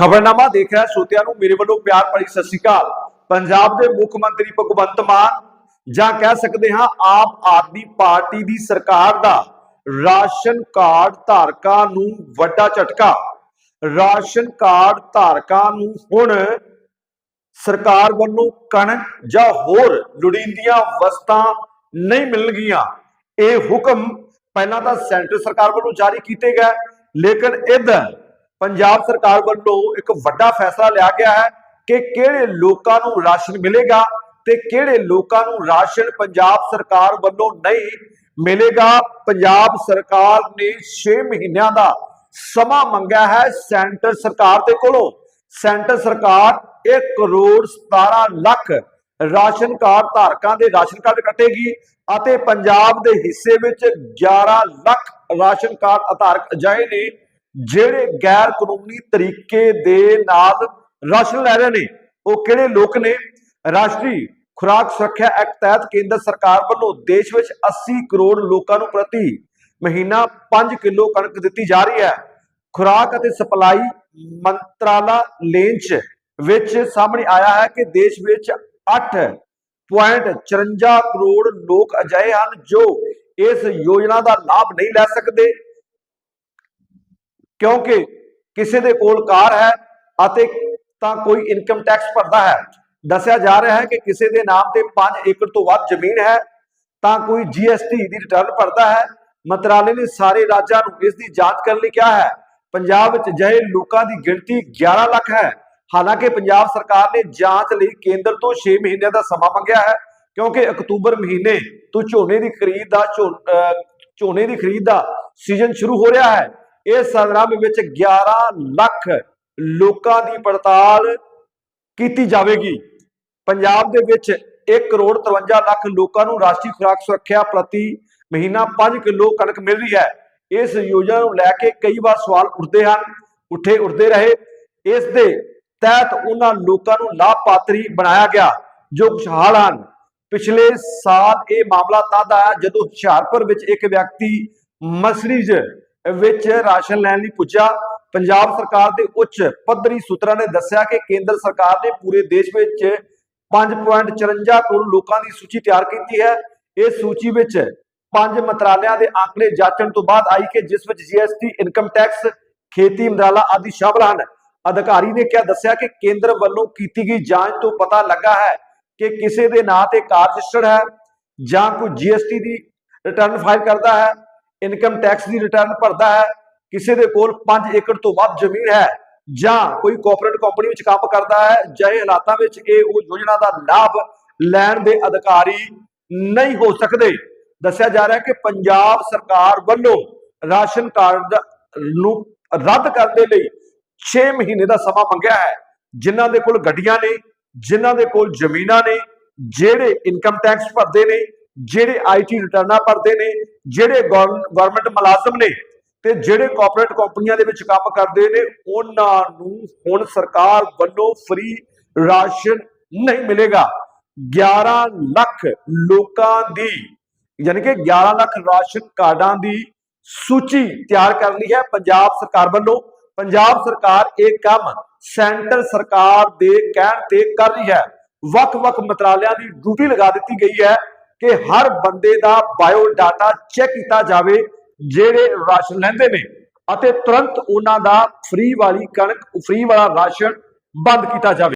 ਖਬਰਨਾਮਾ ਦੇਖ ਰਿਹਾ ਸੋਤਿਆਂ ਨੂੰ, ਮੇਰੇ ਵੱਲੋਂ ਪਿਆਰ ਭਰੀ ਸਤਿ ਸ਼੍ਰੀ ਅਕਾਲ। ਪੰਜਾਬ ਦੇ ਮੁੱਖ ਮੰਤਰੀ ਭਗਵੰਤ ਮਾਨ, ਜਾਂ ਕਹਿ ਸਕਦੇ ਹਾਂ ਆਪ ਆਦਮੀ ਪਾਰਟੀ ਦੀ ਸਰਕਾਰ ਦਾ ਰਾਸ਼ਨ ਕਾਰਡ ਧਾਰਕਾਂ ਨੂੰ ਵੱਡਾ ਝਟਕਾ। ਰਾਸ਼ਨ ਕਾਰਡ ਧਾਰਕਾਂ ਨੂੰ ਹੁਣ ਸਰਕਾਰ ਵੱਲੋਂ ਕਣਕ ਜਾਂ ਹੋਰ ਲੋੜੀਂਦੀਆਂ ਵਸਤਾਂ ਨਹੀਂ ਮਿਲਣਗੀਆਂ। ਇਹ ਹੁਕਮ ਪਹਿਲਾਂ ਤਾਂ ਸੈਂਟਰ ਸਰਕਾਰ ਵੱਲੋਂ ਜਾਰੀ ਕੀਤੇ ਗਏ, ਲੇਕਿਨ ਇੱਧਰ ਪੰਜਾਬ ਸਰਕਾਰ ਵੱਲੋਂ ਇੱਕ ਵੱਡਾ ਫੈਸਲਾ ਲਿਆ ਗਿਆ ਹੈ ਕਿ ਕਿਹੜੇ ਲੋਕਾਂ ਨੂੰ ਰਾਸ਼ਨ ਮਿਲੇਗਾ ਤੇ ਕਿਹੜੇ ਲੋਕਾਂ ਨੂੰ ਰਾਸ਼ਨ ਪੰਜਾਬ ਸਰਕਾਰ ਵੱਲੋਂ ਨਹੀਂ ਮਿਲੇਗਾ। ਪੰਜਾਬ ਸਰਕਾਰ ਨੇ 6 ਮਹੀਨਿਆਂ ਦਾ ਸਮਾਂ ਮੰਗਿਆ ਹੈ ਸੈਂਟਰ ਸਰਕਾਰ ਦੇ ਕੋਲੋਂ। ਸੈਂਟਰ ਸਰਕਾਰ 1 ਕਰੋੜ 17 ਲੱਖ ਰਾਸ਼ਨ ਕਾਰਡ ਧਾਰਕਾਂ ਦੇ ਰਾਸ਼ਨ ਕਾਰਡ ਕੱਟੇਗੀ ਅਤੇ ਪੰਜਾਬ ਦੇ ਹਿੱਸੇ ਵਿੱਚ 11 ਲੱਖ ਰਾਸ਼ਨ ਕਾਰਡ ਧਾਰਕ ਅਜਾਏ ਨੇ ਜਿਹੜੇ ਗੈਰ ਕਾਨੂੰਨੀ ਤਰੀਕੇ ਦੇ ਨਾਲ ਰਾਸ਼ਨ ਲੈ ਰਹੇ ਨੇ, ਉਹ ਕਿਹੜੇ ਲੋਕ ਨੇ? ਰਾਸ਼ਟਰੀ ਖੁਰਾਕ ਸੁਰੱਖਿਆ ਐਕਟ ਤਹਿਤ ਕੇਂਦਰ ਸਰਕਾਰ ਵੱਲੋਂ ਦੇਸ਼ ਵਿੱਚ 80 ਕਰੋੜ ਲੋਕਾਂ ਨੂੰ ਪ੍ਰਤੀ ਮਹੀਨਾ 5 ਕਿਲੋ ਕਣਕ ਦਿੱਤੀ ਜਾ ਰਹੀ ਹੈ। ਖੁਰਾਕ ਅਤੇ ਸਪਲਾਈ ਮੰਤਰਾਲਾ ਲੇਂਚ ਵਿੱਚ ਸਾਹਮਣੇ ਆਇਆ ਹੈ ਕਿ ਦੇਸ਼ ਵਿੱਚ 8.54 ਕਰੋੜ ਲੋਕ ਅਜਿਹੇ ਹਨ ਜੋ ਇਸ ਯੋਜਨਾ ਦਾ ਲਾਭ ਨਹੀਂ ਲੈ ਸਕਦੇ। ਕਿਉਂਕਿ ਕਿਸੇ ਦੇ ਕੋਲ ਕਾਰ ਹੈ ਅਤੇ ਤਾਂ ਕੋਈ ਇਨਕਮ ਟੈਕਸ ਭਰਦਾ ਹੈ। ਦੱਸਿਆ ਜਾ ਰਿਹਾ ਹੈ ਕਿ ਕਿਸੇ ਦੇ ਨਾਮ ਤੇ 5 ਏਕੜ ਤੋਂ ਵੱਧ ਜ਼ਮੀਨ ਹੈ, ਤਾਂ ਕੋਈ ਜੀਐਸਟੀ ਦੀ ਰਿਟਰਨ ਭਰਦਾ ਹੈ। ਮੰਤਰਾਲੇ ਨੇ ਸਾਰੇ ਰਾਜਾਂ ਨੂੰ ਇਸ ਦੀ ਜਾਂਚ ਕਰਨ ਲਈ ਕਿਹਾ ਹੈ। ਪੰਜਾਬ ਵਿੱਚ ਅਜਿਹੇ ਲੋਕਾਂ ਦੀ ਗਿਣਤੀ 11 ਲੱਖ ਹੈ। ਹਾਲਾਂਕਿ ਪੰਜਾਬ ਸਰਕਾਰ ਨੇ ਜਾਂਚ ਲਈ ਕੇਂਦਰ ਤੋਂ 6 ਮਹੀਨਿਆਂ ਦਾ ਸਮਾਂ ਮੰਗਿਆ ਹੈ, ਕਿਉਂਕਿ ਅਕਤੂਬਰ ਮਹੀਨੇ ਤੋਂ ਝੋਨੇ ਦੀ ਖਰੀਦ ਦਾ ਝੋ- ਅਹ ਝੋਨੇ ਦੀ ਖਰੀਦ ਦਾ ਸੀਜ਼ਨ ਸ਼ੁਰੂ ਹੋ ਰਿਹਾ ਹੈ। ਇਸ ਸੰਦਰਭ ਵਿੱਚ 11 ਲੱਖ ਲੋਕਾਂ ਦੀ ਪੜਤਾਲ ਕੀਤੀ ਜਾਵੇਗੀ। ਪੰਜਾਬ ਦੇ ਵਿੱਚ 1 ਕਰੋੜ 53 ਲੱਖ ਲੋਕਾਂ ਨੂੰ ਰਾਸ਼ਟਰੀ ਖੁਰਾਕ ਸੁਰੱਖਿਆ ਪ੍ਰਤੀ ਮਹੀਨਾ 5 ਕਿਲੋ ਕਣਕ ਮਿਲ ਰਹੀ ਹੈ। ਇਸ ਯੋਜਨਾ ਨੂੰ ਲੈ ਕੇ ਕਈ ਵਾਰ ਸਵਾਲ ਉੱਠਦੇ ਹਨ, ਉੱਠੇ ਉੱਠਦੇ ਰਹੇ। ਇਸ ਦੇ ਤਹਿਤ ਉਹਨਾਂ ਲੋਕਾਂ ਨੂੰ ਲਾਭਪਾਤਰੀ ਬਣਾਇਆ ਗਿਆ, ਜੋ ਖੁਸ਼ਹਾਲ ਹਨ। ਪਿਛਲੇ ਸਾਲ ਇਹ ਮਾਮਲਾ ਤਦ ਆਇਆ ਜਦੋਂ ਹੁਸ਼ਿਆਰਪੁਰ ਵਿੱਚ ਇੱਕ ਵਿਅਕਤੀ ਮਸਰੀਜ ਵਿੱਚ ਰਾਸ਼ਨ ਲੈਣ ਲਈ ਪੁੱਜਾ ਪੰਜਾਬ ਸਰਕਾਰ ਦੇ ਉੱਚ ਪੱਧਰੀ ਸੂਤਰਾਂ ਨੇ ਦੱਸਿਆ ਕਿ ਕੇਂਦਰ ਸਰਕਾਰ ਨੇ ਪੂਰੇ ਦੇਸ਼ ਵਿੱਚ 5.54 ਕਰੋੜ ਲੋਕਾਂ ਦੀ ਸੂਚੀ ਤਿਆਰ ਕੀਤੀ ਹੈ। ਇਸ ਸੂਚੀ ਵਿੱਚ ਪੰਜ ਮੰਤਰਾਲਿਆਂ ਦੇ ਆંકੜੇ ਜਾਂਚਣ ਤੋਂ ਬਾਅਦ ਆਈ ਕਿ ਜਿਸ ਵਿੱਚ ਜੀਐਸਟੀ ਇਨਕਮ ਟੈਕਸ ਖੇਤੀ ਮੰਤਰਾਲਾ ਆਦਿ ਸ਼ਾਮਲ ਹਨ। ਅਧਿਕਾਰੀ ਨੇ ਕਿਹਾ, ਦੱਸਿਆ ਕਿ ਕੇਂਦਰ ਵੱਲੋਂ ਕੀਤੀ ਗਈ ਜਾਂਚ ਤੋਂ ਪਤਾ ਲੱਗਾ ਹੈ ਕਿ ਕਿਸੇ ਦੇ ਨਾਂ ਤੇ ਕਾਰ ਰਜਿਸਟਰਡ ਹੈ ਜਾਂ ਕੋਈ ਜੀਐਸਟੀ ਦੀ ਰਿਟਰਨ ਫਾਈਲ ਕਰਦਾ ਹੈ। ਇਨਕਮ ਟੈਕਸ ਦੀ ਰਿਟਰਨ ਭਰਦਾ ਹੈ, ਕਿਸੇ ਦੇ ਕੋਲ 5 ਏਕੜ ਤੋਂ ਵੱਧ ਜ਼ਮੀਨ ਹੈ ਜਾਂ ਕੋਈ ਕਾਰਪੋਰੇਟ ਕੰਪਨੀ ਵਿੱਚ ਕੰਮ ਕਰਦਾ ਹੈ ਜਿਹੇ ਹਾਲਾਤਾਂ ਵਿੱਚ ਇਹ ਉਹ ਯੋਜਨਾ ਦਾ ਲਾਭ ਲੈਣ ਦੇ ਅਧਿਕਾਰੀ ਨਹੀਂ ਹੋ ਸਕਦੇ। ਦੱਸਿਆ ਜਾ ਰਿਹਾ ਹੈ ਕਿ ਪੰਜਾਬ ਸਰਕਾਰ ਵੱਲੋਂ ਰਾਸ਼ਨ ਕਾਰਡ ਨੂੰ ਰੱਦ ਕਰਨ ਦੇ ਲਈ 6 ਮਹੀਨੇ ਦਾ ਸਮਾਂ ਮੰਗਿਆ ਹੈ। ਜਿਨ੍ਹਾਂ ਦੇ ਕੋਲ ਗੱਡੀਆਂ ਨੇ, ਜਿਨ੍ਹਾਂ ਦੇ ਕੋਲ ਜ਼ਮੀਨਾਂ ਨੇ, ਜਿਹੜੇ ਇਨਕਮ ਟੈਕਸ ਭਰਦੇ ਨੇ ਜਿਹੜੇ ਆਈਟੀ ਰਿਟਰਨਾਂ ਭਰਦੇ ਨੇ, ਜਿਹੜੇ ਗਵਰਨਮੈਂਟ ਮੁਲਾਜ਼ਮ ਨੇ ਤੇ ਜਿਹੜੇ ਕਾਰਪੋਰੇਟ ਕੰਪਨੀਆਂ ਦੇ ਵਿੱਚ ਕੰਮ ਕਰਦੇ ਨੇ, ਉਹਨਾਂ ਨੂੰ ਹੁਣ ਸਰਕਾਰ ਵੱਲੋਂ ਫ੍ਰੀ ਰਾਸ਼ਨ ਨਹੀਂ ਮਿਲੇਗਾ। 11 ਲੱਖ ਲੋਕਾਂ ਦੀ, ਯਾਨੀ ਕਿ 11 ਲੱਖ ਰਾਸ਼ਨ ਕਾਰਡਾਂ ਦੀ ਸੂਚੀ ਤਿਆਰ ਕਰ ਲਈ ਹੈ ਪੰਜਾਬ ਸਰਕਾਰ ਵੱਲੋਂ। ਪੰਜਾਬ ਸਰਕਾਰ ਇਹ ਕੰਮ ਸੈਂਟਰ ਸਰਕਾਰ ਦੇ ਕਹਿਣ ਤੇ ਕਰ ਰਹੀ ਹੈ। ਵੱਖ-ਵੱਖ ਮੰਤਰਾਲਿਆਂ ਦੀ ਡਿਊਟੀ ਲਗਾ ਦਿੱਤੀ ਗਈ ਹੈ। ਕਿ ਹਰ ਬੰਦੇ ਦਾ ਬਾਇਓ ਡਾਟਾ ਚੈੱਕ ਕੀਤਾ ਜਾਵੇ, ਜਿਹੜੇ ਰਾਸ਼ਨ ਲੈਂਦੇ ਨੇ। ਅਤੇ ਤੁਰੰਤ ਉਹਨਾਂ ਦਾ ਫ੍ਰੀ ਵਾਲੀ ਕਣਕ, ਫ੍ਰੀ ਵਾਲਾ ਰਾਸ਼ਨ ਬੰਦ ਕੀਤਾ ਜਾਵੇ।